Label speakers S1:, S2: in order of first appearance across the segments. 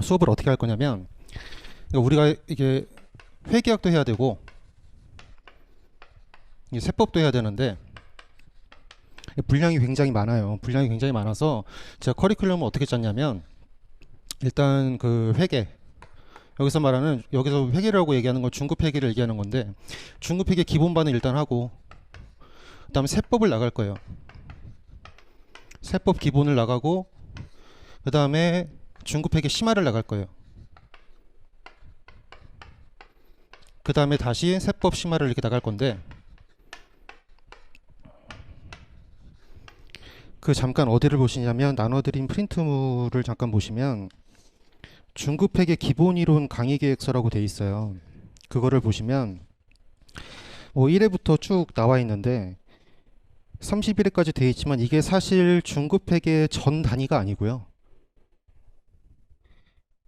S1: 수업을 어떻게 할 거냐면 그러니까 우리가 이게 회계학도 해야 되고 이 세법도 해야 되는데 분량이 굉장히 많아요. 분량이 굉장히 많아서 제가 커리큘럼을 어떻게 짰냐면 일단 그 회계 여기서 말하는 여기서 회계라고 얘기하는 건 중급 회계를 얘기하는 건데 중급 회계 기본반을 일단 하고 그다음에 세법을 나갈 거예요. 세법 기본을 나가고 그다음에 회계 심화를 나갈 거예요. 그 다음에 다시 세법 심화를 이렇게 나갈 건데 그 잠깐 어디를 보시냐면 나눠드린 프린트물을 잠깐 보시면 중급회계 기본 이론 강의 계획서라고 돼 있어요. 그거를 보시면 뭐 1회부터 쭉 나와 있는데 31회까지 돼 있지만 이게 사실 중급회계 전 단위가 아니고요.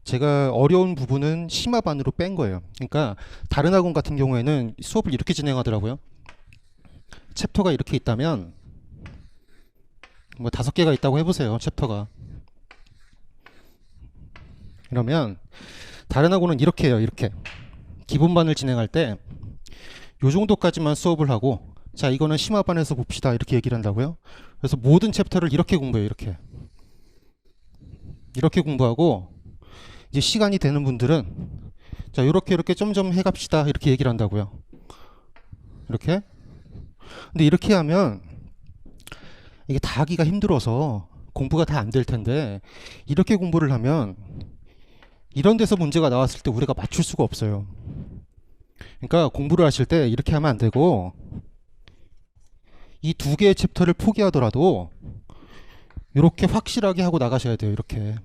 S1: 제가 어려운 부분은 심화반으로 뺀 거예요. 그러니까 다른 학원 같은 경우에는 수업을 이렇게 진행하더라고요. 챕터가 이렇게 있다면 뭐 다섯 개가 있다고 해보세요. 챕터가. 그러면 다른 학원은 이렇게 해요. 이렇게 기본반을 진행할 때 요 정도까지만 수업을 하고 자 이거는 심화반에서 봅시다 이렇게 얘기를 한다고요. 그래서 모든 챕터를 이렇게 공부해요. 이렇게 이렇게 공부하고 이제 시간이 되는 분들은 자 이렇게 이렇게 점점 해갑시다 이렇게 얘기를 한다고요. 이렇게 근데 이렇게 하면 이게 다 하기가 힘들어서 공부가 다 안 될 텐데 이렇게 공부를 하면 이런 데서 문제가 나왔을 때 우리가 맞출 수가 없어요. 그러니까 공부를 하실 때 이렇게 하면 안 되고 이 두 개의 챕터를 포기하더라도 이렇게 확실하게 하고 나가셔야 돼요. 이렇게.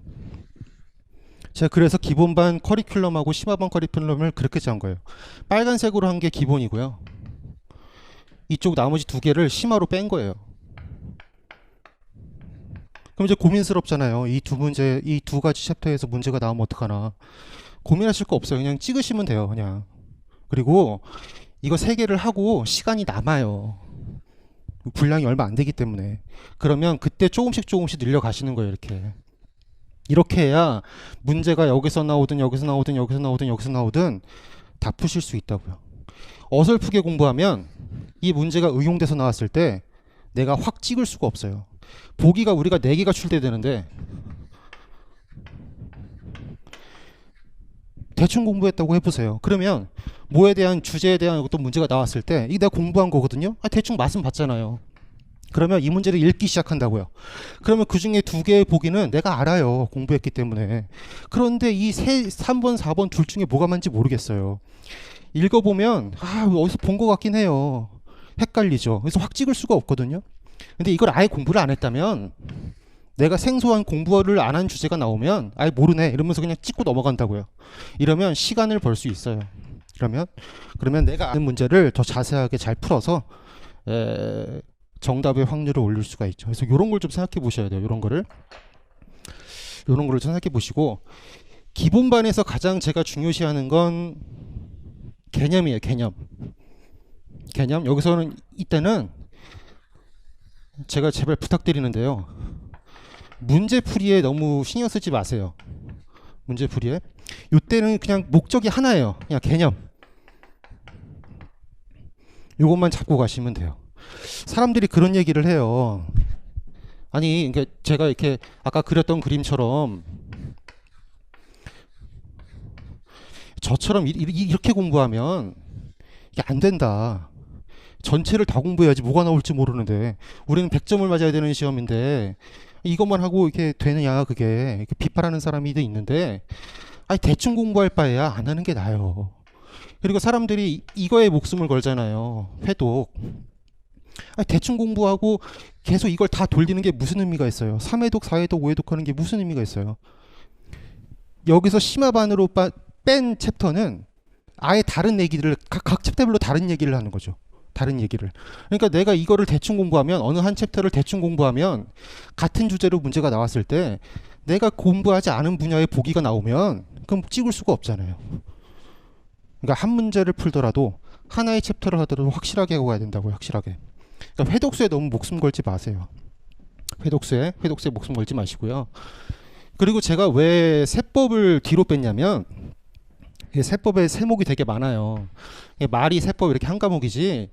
S1: 제가 그래서 기본반 커리큘럼하고 심화반 커리큘럼을 그렇게 짠 거예요. 빨간색으로 한 게 기본이고요. 이쪽 나머지 두 개를 심화로 뺀 거예요. 그럼 이제 고민스럽잖아요. 이 두 문제, 이 두 가지 챕터에서 문제가 나오면 어떡하나. 고민하실 거 없어요. 그냥 찍으시면 돼요. 그냥. 그리고 이거 세 개를 하고 시간이 남아요. 분량이 얼마 안 되기 때문에. 그러면 그때 조금씩 조금씩 늘려가시는 거예요. 이렇게. 이렇게 해야 문제가 여기서 나오든 여기서 나오든 여기서 나오든 여기서 나오든 다 푸실 수 있다고요. 어설프게 공부하면 이 문제가 응용돼서 나왔을 때 내가 확 찍을 수가 없어요. 보기가 우리가 4개가 출제되는데 대충 공부했다고 해보세요. 그러면 뭐에 대한 주제에 대한 어떤 문제가 나왔을 때 이게 내가 공부한 거거든요. 아, 대충 맛은 봤잖아요. 그러면 이 문제를 읽기 시작한다고요. 그러면 그 중에 두 개의 보기는 내가 알아요. 공부했기 때문에. 그런데 이 세, 3번, 4번 둘 중에 뭐가 맞는지 모르겠어요. 읽어보면, 아, 어디서 본 것 같긴 해요. 헷갈리죠. 그래서 확 찍을 수가 없거든요. 근데 이걸 아예 공부를 안 했다면, 내가 생소한 공부를 안 한 주제가 나오면, 아예 모르네. 이러면서 그냥 찍고 넘어간다고요. 이러면 시간을 벌 수 있어요. 그러면, 그러면 내가 아는 문제를 더 자세하게 잘 풀어서, 에, 정답의 확률을 올릴 수가 있죠. 그래서 이런 걸 좀 생각해 보셔야 돼요. 이런 거를 이런 거를 좀 생각해 보시고 기본반에서 가장 제가 중요시하는 건 개념이에요. 개념. 개념. 여기서는 이때는 제가 제발 부탁드리는데요. 문제풀이에 너무 신경 쓰지 마세요. 문제풀이에. 이때는 그냥 목적이 하나예요. 그냥 개념. 이것만 잡고 가시면 돼요. 사람들이 그런 얘기를 해요. 아니, 그러니까 제가 이렇게 아까 그렸던 그림처럼 저처럼 이- 이- 이 렇게 공부하면 이게 안 된다. 전체를 다 공부해야지 뭐가 나올지 모르는데 우리는 100점을 맞아야 되는 시험인데 이것만 하고 이렇게 되느냐 그게 이렇게 비판하는 사람이 있는데 아니 대충 공부할 바에야 안 하는 게 나아요. 그리고 사람들이 이- 이거에 목숨을 걸잖아요. 회독. 아니, 대충 공부하고 계속 이걸 다 돌리는 게 무슨 의미가 있어요? 3회독, 4회독, 5회독 하는 게 무슨 의미가 있어요? 여기서 심화반으로 빠- 뺀 챕터는 아예 다른 얘기를 각, 각 챕터별로 다른 얘기를 하는 거죠. 다른 얘기를. 그러니까 내가 이거를 대충 공부하면 어느 한 챕터를 대충 공부하면 같은 주제로 문제가 나왔을 때 내가 공부하지 않은 분야의 보기가 나오면 그럼 찍을 수가 없잖아요. 그러니까 한 문제를 풀더라도 하나의 챕터를 하더라도 확실하게 하고 가야 된다고요. 확실하게. 그러니까 회독수에 너무 목숨 걸지 마세요. 회독수에 회독수에 목숨 걸지 마시고요. 그리고 제가 왜 세법을 뒤로 뺐냐면 이 세법에 세목이 되게 많아요. 말이 세법 이렇게 한 과목이지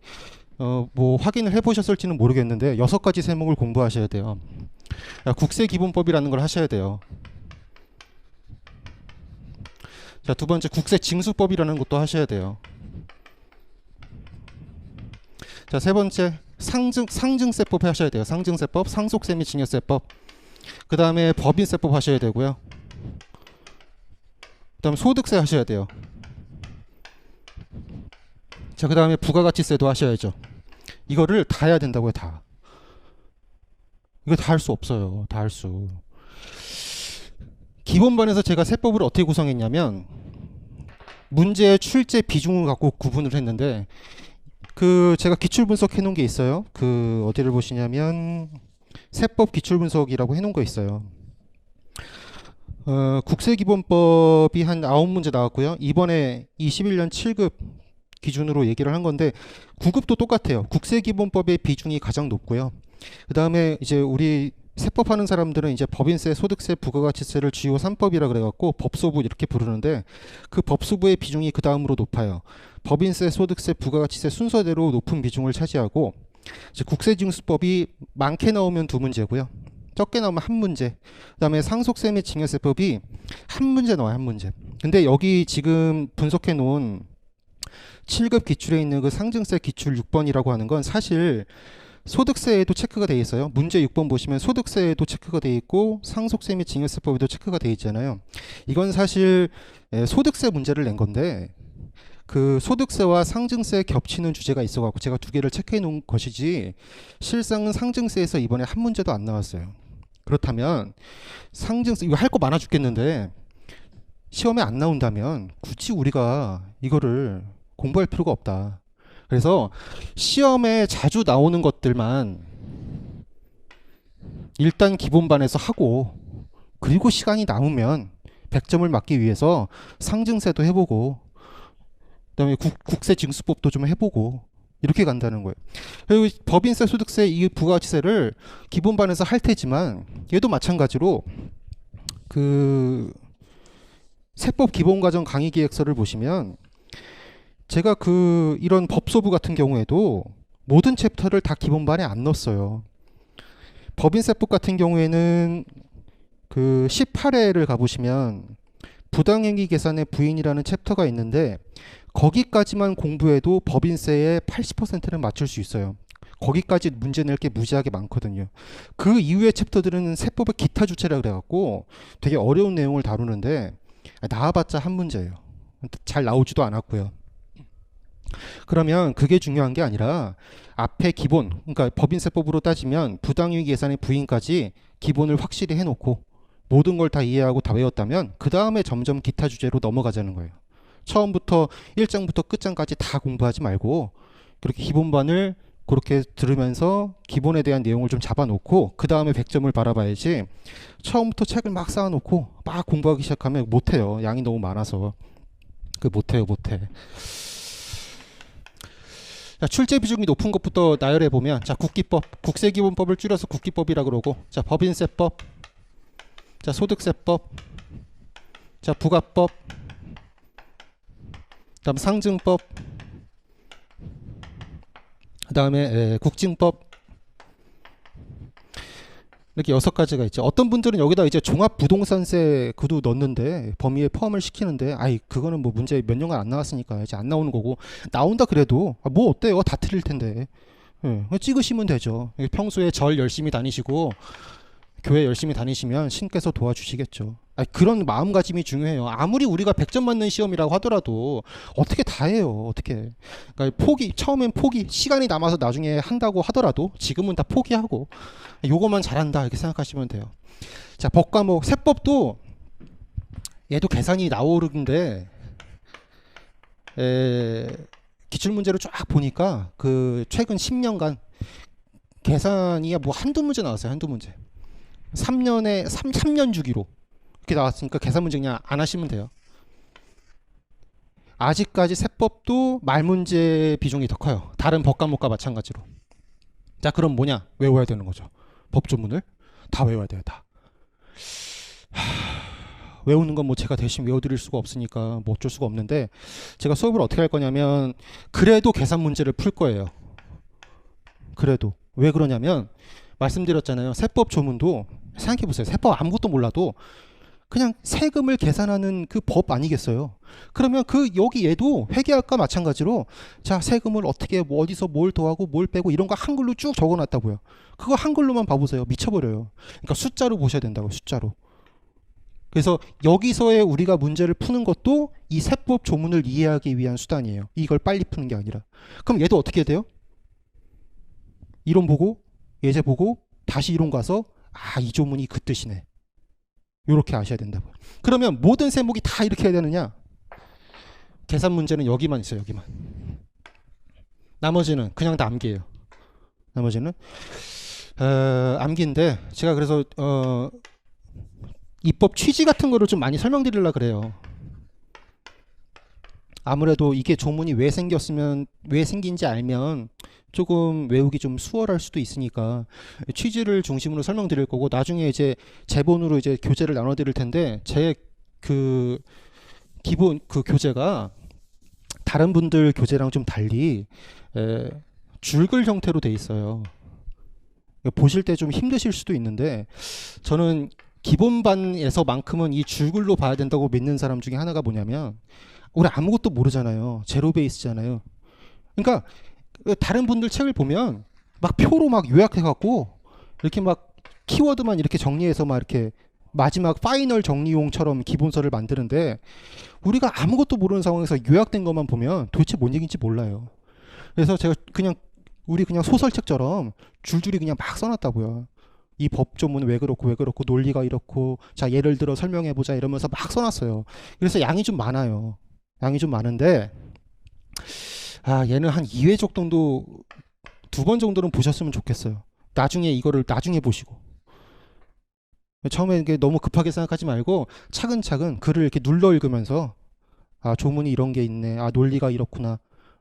S1: 어, 뭐 확인을 해보셨을지는 모르겠는데 여섯 가지 세목을 공부하셔야 돼요. 자, 국세기본법이라는 걸 하셔야 돼요. 자, 두 번째 국세징수법이라는 것도 하셔야 돼요. 자, 세 번째 상증 상증세법 하셔야 돼요. 상증세법, 상속세 및 증여세법. 그 다음에 법인세법 하셔야 되고요. 그 다음 소득세 하셔야 돼요. 자, 그 다음에 부가가치세도 하셔야죠. 이거를 다 해야 된다고요, 다. 이거 다 할 수 없어요. 다 할 수. 기본반에서 제가 세법을 어떻게 구성했냐면 문제의 출제 비중을 갖고 구분을 했는데 그 제가 기출 분석해 놓은 게 있어요. 그 어디를 보시냐면 세법 기출 분석이라고 해 놓은 거 있어요. 어, 국세기본법이 한 아홉 문제 나왔고요. 이번에 21년 7급 기준으로 얘기를 한 건데 9급도 똑같아요. 국세기본법의 비중이 가장 높고요. 그 다음에 이제 우리 세법 하는 사람들은 이제 법인세, 소득세, 부가가치세를 주요 3법이라 그래갖고 법소부 이렇게 부르는데 그 법소부의 비중이 그 다음으로 높아요. 법인세, 소득세, 부가가치세 순서대로 높은 비중을 차지하고 국세징수법이 많게 나오면 두 문제고요. 적게 나오면 한 문제. 그다음에 상속세 및 증여세법이 한 문제 나와요, 한 문제. 근데 여기 지금 분석해 놓은 7급 기출에 있는 그 상증세 기출 6번이라고 하는 건 사실 소득세에도 체크가 돼 있어요. 문제 6번 보시면 소득세에도 체크가 돼 있고 상속세 및 증여세법에도 체크가 돼 있잖아요. 이건 사실 에, 소득세 문제를 낸 건데 그 소득세와 상증세 겹치는 주제가 있어갖고 제가 두 개를 체크해 놓은 것이지 실상은 상증세에서 이번에 한 문제도 안 나왔어요. 그렇다면 상증세 이거 할 거 많아 죽겠는데 시험에 안 나온다면 굳이 우리가 이거를 공부할 필요가 없다. 그래서 시험에 자주 나오는 것들만 일단 기본반에서 하고 그리고 시간이 남으면 100점을 맞기 위해서 상증세도 해보고 그다음에 국, 국세 징수법도 좀 해보고 이렇게 간다는 거예요. 그리고 법인세, 소득세, 이 부가가치세를 기본반에서 할 테지만 얘도 마찬가지로 그 세법 기본과정 강의 기획서를 보시면 제가 그 이런 법소부 같은 경우에도 모든 챕터를 다 기본반에 안 넣었어요. 법인세법 같은 경우에는 그 18회를 가보시면 부당행위 계산의 부인이라는 챕터가 있는데 거기까지만 공부해도 법인세의 80%는 맞출 수 있어요. 거기까지 문제 낼 게 무지하게 많거든요. 그 이후의 챕터들은 세법의 기타 주체라 그래갖고 되게 어려운 내용을 다루는데 나와봤자 한 문제예요. 잘 나오지도 않았고요. 그러면 그게 중요한 게 아니라 앞에 기본, 그러니까 법인세법으로 따지면 부당이익 계산의 부인까지 기본을 확실히 해놓고 모든 걸 다 이해하고 다 외웠다면 그 다음에 점점 기타 주제로 넘어가자는 거예요. 처음부터 1장부터 끝장까지 다 공부하지 말고 그렇게 기본반을 그렇게 들으면서 기본에 대한 내용을 좀 잡아놓고 그 다음에 100점을 바라봐야지 처음부터 책을 막 쌓아놓고 막 공부하기 시작하면 못해요. 양이 너무 많아서 그 못해요, 못해. 자, 출제 비중이 높은 것부터 나열해 보면 자 국기법, 국세기본법을 줄여서 국기법이라 그러고 자 법인세법, 자 소득세법, 자 부가법, 그 다음 상증법, 그 다음에 국증법 이렇게 여섯 가지가 있죠. 어떤 분들은 여기다 이제 종합부동산세 그도 넣는데 범위에 포함을 시키는데 아이 그거는 뭐 문제 몇 년간 안 나왔으니까 이제 안 나오는 거고 나온다 그래도 아, 뭐 어때요? 다 틀릴 텐데. 예, 찍으시면 되죠. 평소에 절 열심히 다니시고 교회 열심히 다니시면 신께서 도와주시겠죠. 아니, 그런 마음가짐이 중요해요. 아무리 우리가 100점 맞는 시험이라고 하더라도 어떻게 다 해요. 어떻게. 그러니까 포기 처음엔 포기 시간이 남아서 나중에 한다고 하더라도 지금은 다 포기하고 요거만 잘한다 이렇게 생각하시면 돼요. 자, 법과목 세법도 얘도 계산이 나오는데 에, 기출 문제를 쫙 보니까 그 최근 10년간 계산이 뭐 한두 문제 나왔어요. 한두 문제. 3년에 3, 3년 주기로 이렇게 나왔으니까 계산 문제 그냥 안 하시면 돼요. 아직까지 세법도 말 문제 비중이 더 커요. 다른 법 과목과 마찬가지로. 자, 그럼 뭐냐? 외워야 되는 거죠. 법조문을 다 외워야 돼요, 다. 하, 외우는 건 뭐 제가 대신 외워드릴 수가 없으니까 뭐 어쩔 수가 없는데 제가 수업을 어떻게 할 거냐면 그래도 계산 문제를 풀 거예요. 그래도 왜 그러냐면 말씀드렸잖아요. 세법 조문도 생각해 보세요. 세법 아무것도 몰라도 그냥 세금을 계산하는 그 법 아니겠어요. 그러면 그 여기 얘도 회계학과 마찬가지로 자 세금을 어떻게 뭐 어디서 뭘 더하고 뭘 빼고 이런 거 한글로 쭉 적어놨다고요. 그거 한글로만 봐보세요. 미쳐버려요. 그러니까 숫자로 보셔야 된다고 숫자로. 그래서 여기서의 우리가 문제를 푸는 것도 이 세법 조문을 이해하기 위한 수단이에요. 이걸 빨리 푸는 게 아니라. 그럼 얘도 어떻게 돼요? 이론 보고 예제 보고 다시 이론 가서 아 이 조문이 그 뜻이네. 이렇게 아셔야 된다고요. 그러면 모든 세목이 다 이렇게 해야 되느냐? 계산 문제는 여기만 있어요. 여기만. 나머지는 그냥 다 암기예요. 나머지는 어, 암기인데 제가 그래서 어, 입법 취지 같은 거를 좀 많이 설명드리려 그래요. 아무래도 이게 조문이 왜 생겼으면 왜 생긴지 알면 조금 외우기 좀 수월할 수도 있으니까 취지를 중심으로 설명드릴 거고 나중에 이제 제본으로 이제 교재를 나눠 드릴 텐데 제 그 기본 그 교재가 다른 분들 교재랑 좀 달리 에, 줄글 형태로 돼 있어요. 보실 때 좀 힘드실 수도 있는데 저는 기본반에서만큼은 이 줄글로 봐야 된다고 믿는 사람 중에 하나가 뭐냐면 우리 아무것도 모르잖아요. 제로 베이스잖아요. 그러니까 그 다른 분들 책을 보면 막 표로 막 요약해 갖고 이렇게 막 키워드만 이렇게 정리해서 막 이렇게 마지막 파이널 정리용처럼 기본서를 만드는데 우리가 아무것도 모르는 상황에서 요약된 것만 보면 도대체 뭔 얘기인지 몰라요. 그래서 제가 그냥 우리 그냥 소설책처럼 줄줄이 그냥 막 써놨다고요. 이 법조문은 왜 그렇고 왜 그렇고 논리가 이렇고 자 예를 들어 설명해 보자 이러면서 막 써놨어요. 그래서 양이 좀 많아요. 양이 좀 많은데 아 얘는 한 2회 정도 두 번 정도는 보셨으면 좋겠어요. 나중에 이거를 나중에 보시고 처음에 이게 너무 급하게 생각하지 말고 차근차근 글을 이렇게 눌러 읽으면서 아 조문이 이런 게 있네. 아 논리가 이렇구나.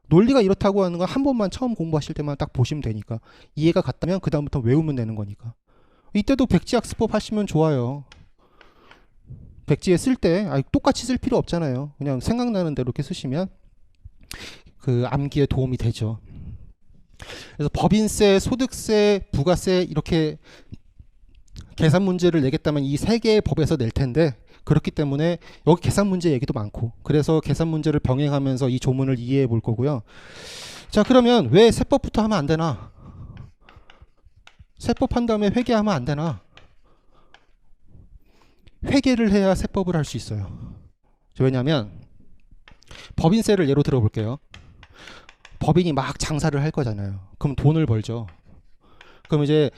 S1: 논리가 이렇다고 하는 건 한 번만 처음 공부하실 때만 딱 보시면 되니까 이해가 갔다면 그 다음부터 외우면 되는 거니까 이때도 백지학습법 하시면 좋아요. 백지에 쓸 때 똑같이 쓸 필요 없잖아요. 그냥 생각나는 대로 이렇게 쓰시면 그 암기에 도움이 되죠. 그래서 법인세, 소득세, 부가세 이렇게 계산 문제를 내겠다면 이 세 개의 법에서 낼 텐데 그렇기 때문에 여기 계산 문제 얘기도 많고 그래서 계산 문제를 병행하면서 이 조문을 이해해 볼 거고요. 자 그러면 왜 세법부터 하면 안 되나? 세법 한 다음에 회계하면 안 되나? 회계를 해야 세법을 할 수 있어요. 왜냐하면 법인세를 예로 들어 볼게요. 법인이 막 장사를 할 거잖아요. 그럼 돈을 벌죠. 그럼 이제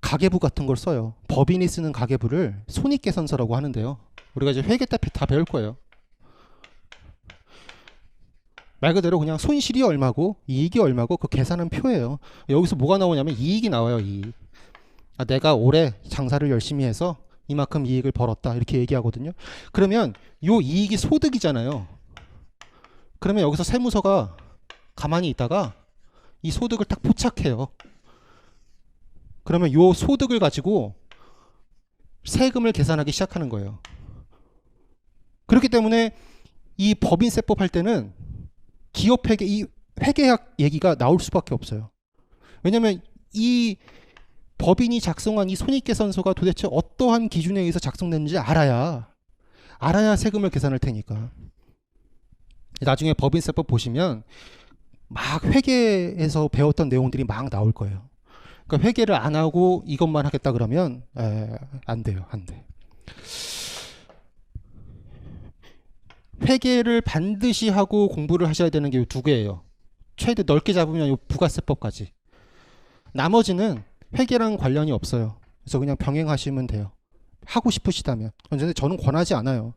S1: 가계부 같은 걸 써요. 법인이 쓰는 가계부를 손익계산서라고 하는데요. 우리가 이제 회계 때다 배울 거예요. 말 그대로 그냥 손실이 얼마고 이익이 얼마고 그 계산은 표예요. 여기서 뭐가 나오냐면 이익이 나와요. 이익. 아, 내가 올해 장사를 열심히 해서 이만큼 이익을 벌었다 이렇게 얘기하거든요. 그러면 요 이익이 소득이잖아요. 그러면 여기서 세무서가 가만히 있다가 이 소득을 딱 포착해요. 그러면 요 소득을 가지고 세금을 계산하기 시작하는 거예요. 그렇기 때문에 이 법인세법 할 때는 기업 회계 이 회계학 얘기가 나올 수밖에 없어요. 왜냐하면 이 법인이 작성한 이 손익계산서가 도대체 어떠한 기준에 의해서 작성됐는지 알아야 알아야 세금을 계산할 테니까. 나중에 법인세법 보시면 막 회계에서 배웠던 내용들이 막 나올 거예요. 그러니까 회계를 안 하고 이것만 하겠다 그러면 에, 안 돼요, 안 돼. 회계를 반드시 하고 공부를 하셔야 되는 게 두 개예요. 최대 넓게 잡으면 요 부가세법까지. 나머지는 회계랑 관련이 없어요. 그래서 그냥 병행하시면 돼요. 하고 싶으시다면. 근데 저는 권하지 않아요.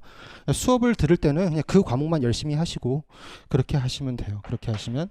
S1: 수업을 들을 때는 그냥 그 과목만 열심히 하시고 그렇게 하시면 돼요. 그렇게 하시면